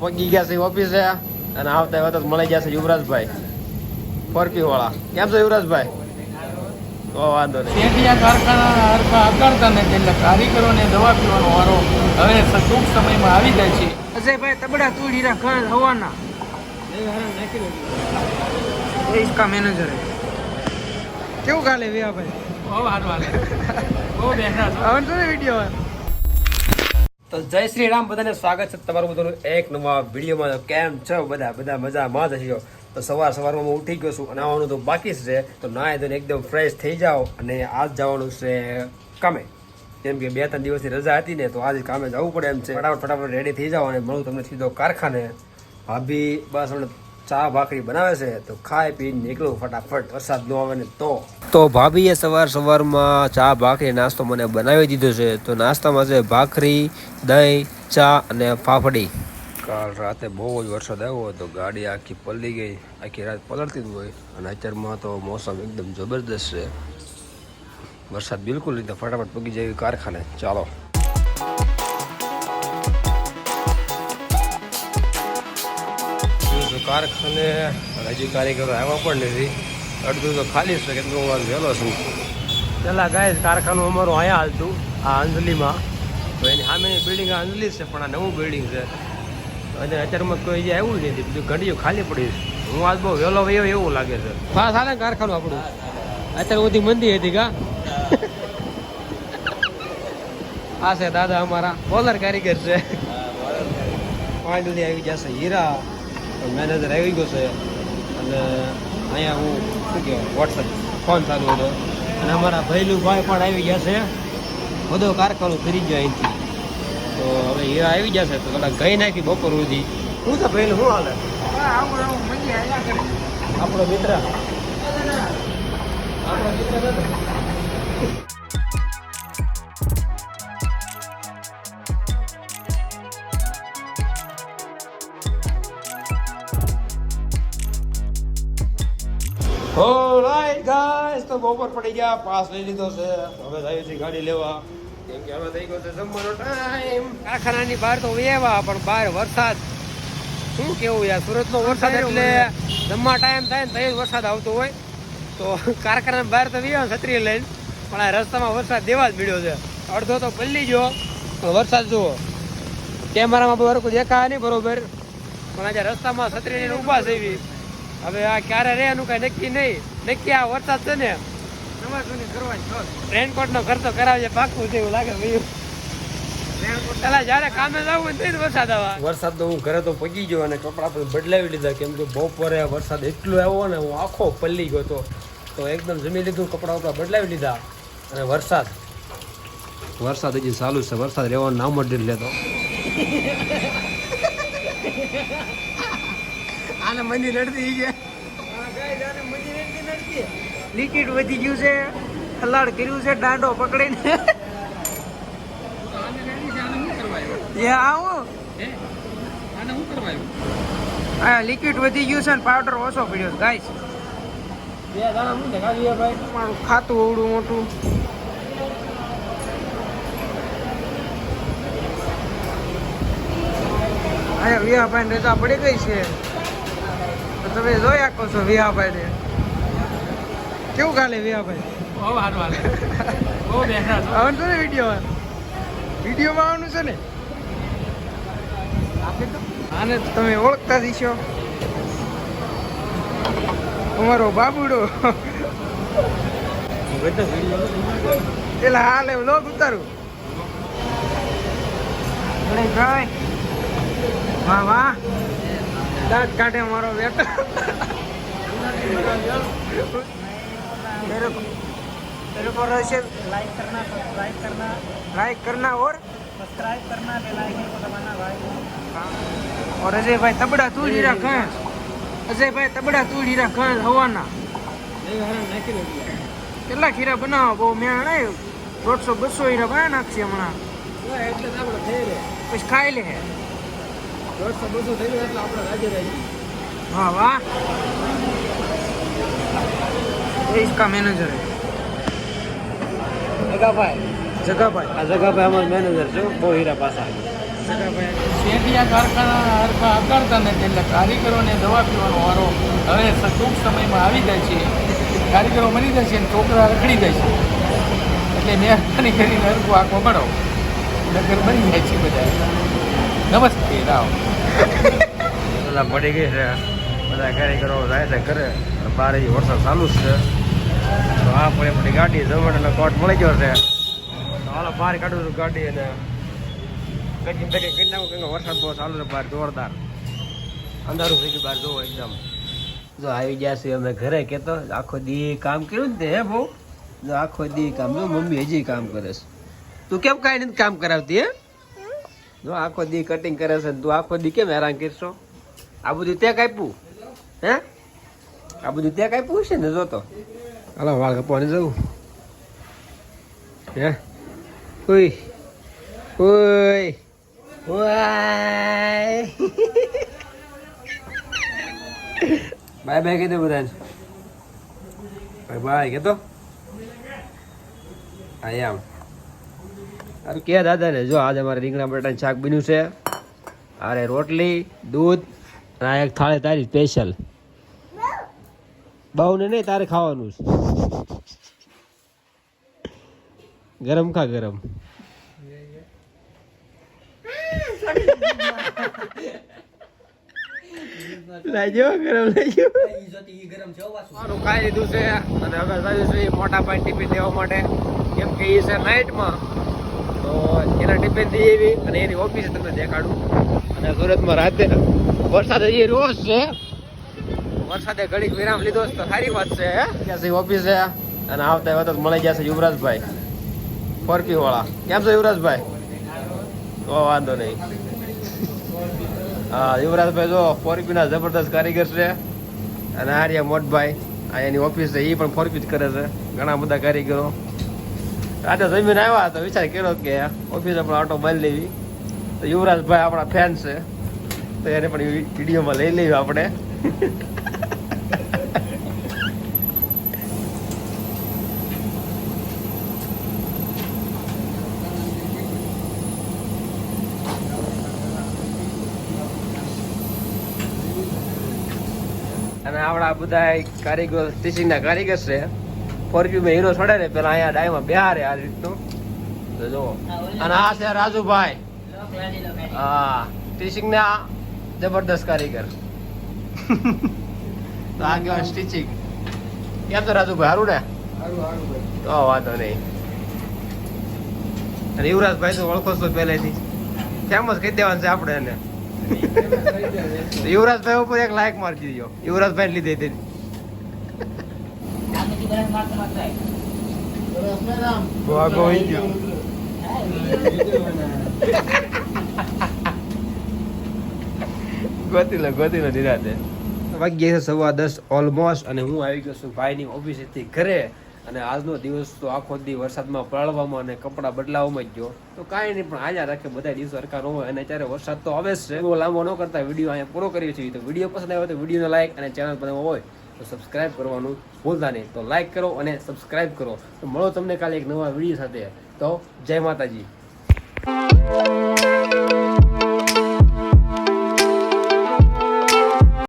પગી ગયા છે ઓફિસે અને આવતા વખત મળી ગયા છે યુવરાજભાઈ. ફરકી વાળા. કેમ છો યુવરાજભાઈ? તો વાંધો નહીં. ત્યાં કારખાના હકારતા નથી એટલે કારીગરોને દવા પીવાનો વારો હવે ટૂંક સમયમાં આવી જાય છે. અજયભાઈ તબડા તૂડીના ઘર હવાના. મેનેજર કેવું ગાલે વિયા ભાઈ બહુ હાર વાલે બહુ બેઠા વીડિયો તો જય શ્રી રામ, બધાને સ્વાગત છે તમારું બધાનું એક નવા વિડીયોમાં. કેમ છો બધા? બધા મજામાં જ હશો? તો સવાર સવારમાં હું ઉઠી ગયો છું અને આવવાનું તો બાકી છે. તો નાય ધોઈને એકદમ ફ્રેશ થઈ જાઓ અને આજ જવાનું છે કામે. કેમ કે બે ત્રણ દિવસની રજા હતી ને, તો આજે કામે જવું પડે એમ છે. ફટાફટ ફટાફટ રેડી થઈ જાઓ અને મળું તમને સીધો કારખાને. ભાભી, બસ હમણાં ચા ભાખરી બનાવે છે તો ખાઈ પીને નીકળું ફટાફટ. વરસાદ ન આવે ને તો. તો ભાભીએ સવાર સવારમાં ચા ભાખરી નાસ્તો મને બનાવી દીધો છે. તો નાસ્તામાં છે ભાખરી દહીં ચા અને ફાફડી. કાલ રાતે બહુ જ વરસાદ આવ્યો હતો. ગાડી આખી પલળી ગઈ. આખી રાત પલળતી જ હોય. અને અત્યારમાં તો મોસમ એકદમ જબરદસ્ત છે. વરસાદ બિલકુલ રીતે ફટાફટ પગી જાય કારખાને. ચાલો. કારખાને હજી કારીગરો આવ્યા પણ નથી. અડધું તો ખાલી છે કે હું વહેલો છું. પેલા ગાય કારખાનું અમારું અહીંયા હાલતું આ અંજલીમાં. તો એની સામેની બિલ્ડિંગ આ અંજલી છે પણ આ નવું બિલ્ડિંગ છે. અને અત્યારમાં કોઈ જે આવ્યું જ નથી બધું ઘડીઓ ખાલી પડી છે. હું આજ બહુ વહેલો વયો એવું લાગે છે. હા હાલે કારખાનું આપણું. અત્યારે બધી મંદી હતી કા? આ છે દાદા અમારા. બોલર કારીગર છે. ફાઇનલી આવી જશે હીરા. મેનેજર આવી ગયો છે. અને અહીંયા હું શું કહેવાય વોટ્સઅપ ફોન ચાલુ હતો અને અમારા ભૈલું ભાઈ પણ આવી ગયા છે. બધો કારખાનો ફરી ગયો અહીંથી. તો હવે હીરા આવી ગયા છે તો કદાચ ગઈ નાખી બપોર સુધી. શું છે ભૈલું શું હાલે? આપણો મિત્ર. આપણો મિત્ર તો બપોર પડી ગયા પાસ લઈ લીધો છે. હવે થાય છે ગાડી લેવા. કેમ કે હવે થઈ ગયો છે જમવાનો ટાઈમ કારખાનાની બહાર તો વેવા પણ બહાર વરસાદ. શું કેવું યાર સુરતનો વરસાદ એટલે જમવા ટાઈમ થાય ને તઈ વરસાદ આવતો હોય. તો કારખાના બહાર તો વેવા છત્રી લઈને પણ આ રસ્તામાં વરસાદ દેવા જ મળ્યો છે. અડધો તો પલ્લી ગયો વરસાદ જુઓ. કેમેરામાં બરોબર દેખાય નહીં બરોબર પણ આજે રસ્તામાં છત્રી લઈને ઊભા થઈ હવે આ ક્યારે રહે એનું કઈ નક્કી નહીં. નક્કી આ વરસાદ છે ને? રેનકોટ નો ખર્ચો કરાવજે પાકું છે એવું લાગે ભાઈ વરસાદ આવે. વરસાદ તો હું ઘરે તો પગી ગયો અને કપડા પણ બદલાવી લીધા. કેમ કે બપોરે વરસાદ એટલો આવ્યો ને હું આખો પલ્લી ગયો તો. તો એકદમ જમી લીધું કપડા વપડા બદલાવી લીધા અને વરસાદ. વરસાદ હજી ચાલુ છે. વરસાદ રહેવાનું નામ જ લેતો. આને મંદી નડતી છે લિક્વિડ વધી ગયું છે. હલાડ કર્યું છે. દાંડો પકડીને. એ આવું. આ લિક્વિડ વધી ગયું છે ને પાવડર ઓછો પડ્યો ગાઈસ. મારું ખાતું ઓવડું મોટું. અહીંયા વિહાભાઈ રજા પડી ગઈ છે. તો તમે જોઈ આખો છો વિહાભાઈ ને કેવું બહુ બેઠા છો. આવવાનું છે ને વીડિયો વિડીયોમાં આવવાનું છે ને? આને તો તમે ઓળખતા દીશો અમારો બાબુડો. પેલા હાલે લોક ઉતારું. ભાઈ. વાહ વાહ. દાંત કાઢે મારો બેટો मेरे को मेरे को वैसे लाइक करना सब्सक्राइब करना लाइक करना और सब्सक्राइब करना बेल आइकन को दबाना भाई और अजय भाई तबड़ा तू हीरा कहाँ અજય ભાઈ તબડા તું હીરા કણ હવાના કેટલા ખીરા બનાવો બહુ મેં ને દોઢસો બસો હીરા બનાવી નાખશે હમણાં પછી ખાઈ લે વાહ વાહ ये इसका मैनेजर है જગાભાઈ जगह भाई આ જગાભાઈ અમારા મેનેજર છે બહુ હીરા પાસા સગાભાઈ શેઠિયા કારખાના હરખા આકારતા નથી એટલે કારીગરોને દવા પીવાનો વારો હવે સ- ટૂંક સમયમાં આવી જાય છે કારીગરો મરી જાય છે અને છોકરા રખડી જાય છે એટલે મહેરબાની કરીને હરખું આંખો પડો નગર બની જાય છે બધા નમસ્તે રાવ બધા પડી ગઈ છે બધા કારીગરો જાય છે ઘરે અને બહાર હજી વરસાદ ચાલુ જ છે તો આ પડી પડી ગાડી ઝોમેટોનો કોટ મળી ગયો છે. હાલો બહાર કાઢું છું ગાડી અને પેકિંગ પેકિંગ કરી નાખું, કેમ વરસાદ બહુ ચાલુ છે બહાર, જોરદાર. અંધારું થઈ ગયું બહાર જોવો એકદમ. જો આવી ગયા છે અમે ઘરે, કેતો, આખો દી કામ કર્યું ને તે, હે બહુ? જો આખો દી કામ, જો મમ્મી હજી કામ કરે છે. તું કેમ કાંઈ નથી કામ કરાવતી, હે? જો આખો દી કટિંગ કરે છે તું આખો દી કેમ હેરાન કરશો? આ બધું તે કાપ્યું હે? આ બધું તે કાપ્યું છે ને જોતો હાલો વાળ કપવાને જવું હે ઉઈ ઉઈ વાય બાય બાય કીધું બધાને બાય બાય કહેતો આમ અરે કે દાદા ને જો આજે અમારે રીંગણા બટાટાનું શાક બન્યું છે અરે રોટલી દૂધ અને એક થાળી તારી સ્પેશિયલ બહુ ને નહીં, તારે ખાવાનું છે. ગરમ ખા ગરમ. ગરમ લાજો મારું ખાઈ લીધું છે. અને હવે જાયું મોટા ભાઈ ટિફિન લેવા માટે, કેમ કે એ છે નાઇટમાં, તો એના ટિફિન એવી અને એની ઓફિસે તમને દેખાડું. અને સુરતમાં રાતે વરસાદ હજી રોજ છે. વરસાદે ઘડીક વિરામ લીધો તો સારી વાત છે, હે? ત્યાં છે? ઓફિસે અને આવતા વખત મળી છે યુવરાજભાઈ. ફોરકી વાળા કેમ છો યુવરાજભાઈ? તો વાંધો નહીં. હા, યુવરાજભાઈ જો ફોરપીના જબરદસ્ત કારીગર છે. અને આર્યા મોટભાઈ, આ એની ઓફિસ છે એ પણ ફોરપી જ કરે છે. ઘણા બધા કારીગરો. આજે જમીન આવ્યા તો વિચાર કર્યો કે ઓફિસે પણ ઓટો બાંધી લેવી. તો યુવરાજભાઈ આપણા ફેન છે. તો એને પણ વિડીયોમાં લઈ લેવી આપણે. અને આપણા બધા કારીગર સ્ટિચિંગના કારીગર છે. ફોરવ્યુ હીરો છોડે ને પેલા અહીંયા ડાયમાં બિહારે આ રીતનું. તો જો અને આ છે રાજુભાઈ. હા સ્ટિચિંગ ના જબરદસ્ત કારીગર. તો આ કહેવાય સ્ટિચિંગ. કેમ તો રાજુભાઈ સારું ને? તો વાંધો નહીં. અને યુવરાજભાઈ તો ઓળખો છો પહેલેથી. ફેમસ કહી દેવાનું છે આપણે એને. યુવરાજભાઈ ઉપર એક લાયક મારી દીધો યુવરાજભાઈ લીધે તે. ગોતી લો ગોતી લો નિરાતે. સવા દસ ઓલમોસ્ટ અને હું આવી ગયો છું ભાઈની ઓફિસેથી ઘરે. અને આજનો દિવસ તો આખો દી વરસાદમાં પલળવામાં અને કપડાં બદલાવવામાં જ ગયો. તો કાંઈ નહીં, પણ આજા રાખે બધા દિવસ સરકાર હોય અને અત્યારે વરસાદ તો આવે છે. બહુ લાંબો ન કરતા વીડિયો અહીંયા પૂરો કરીએ છીએ. તો વીડિયો પસંદ આવ્યો તો વિડીયોને લાઈક અને ચેનલ બનાવવા હોય તો સબસ્ક્રાઇબ કરવાનું ભૂલતા નહીં. તો લાઈક કરો અને સબસ્ક્રાઇબ કરો. તો મળો તમને કાલે એક નવા વીડિયો સાથે. તો જય માતાજી.